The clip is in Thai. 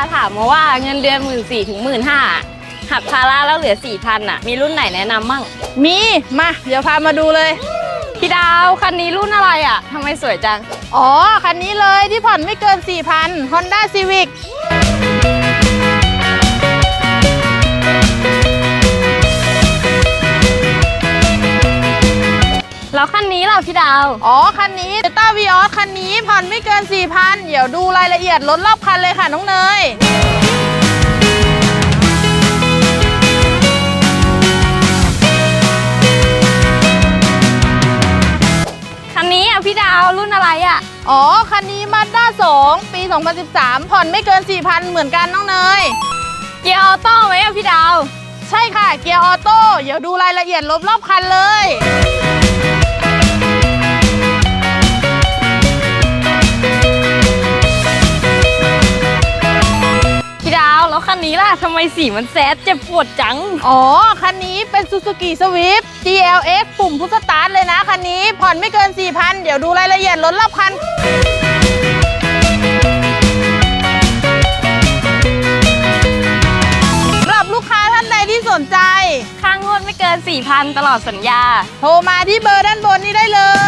ถ้าถามมาว่าเงินเดือนหมื่นสี่ถึงหมื่นห้าหักภาระแล้วเหลือสี่พันอะ มีรุ่นไหนแนะนำมั่ง มีมา เดี๋ยวพามาดูเลย พี่ดาวคันนี้รุ่นอะไรอะทำไมสวยจัง อ๋อ คันนี้เลยที่ผ่อนไม่เกิน 4,000 Honda Civic แล้วคันนี้ล่ะพี่ดาว อ๋อ คันนี้ Toyota Vios คันนี้ผ่อนไม่เกิน 4,000 เดี๋ยวดูรายละเอียดรถรอบคันเลยค่ะน้องเนย คันนี้อะพี่ดาวรุ่นอะไรอะ อ๋อ คันนี้ Mazda 2 ปี 2013 ผ่อนไม่เกิน 4,000 เหมือนกันน้องเนย เกียร์ออโต้ไหมอะพี่ดาว ใช่ค่ะ เกียร์ออโต้ เดี๋ยวดูรายละเอียดรถรอบคันเลย คันนี้ล่ะทำไมสีมันแซดเจ็บปวดจัง อ๋อ คันนี้เป็น Suzuki Swift GLX ปุ่มพุชสตาร์ทเลยนะ คันนี้ผ่อนไม่เกิน 4,000 เดี๋ยวดูรายละเอียดรถรอบคัน สำหรับลูกค้าท่านใดที่สนใจ ค่างวดไม่เกิน 4,000 ตลอดสัญญา โทรมาที่เบอร์ด้านบนนี้ได้เลย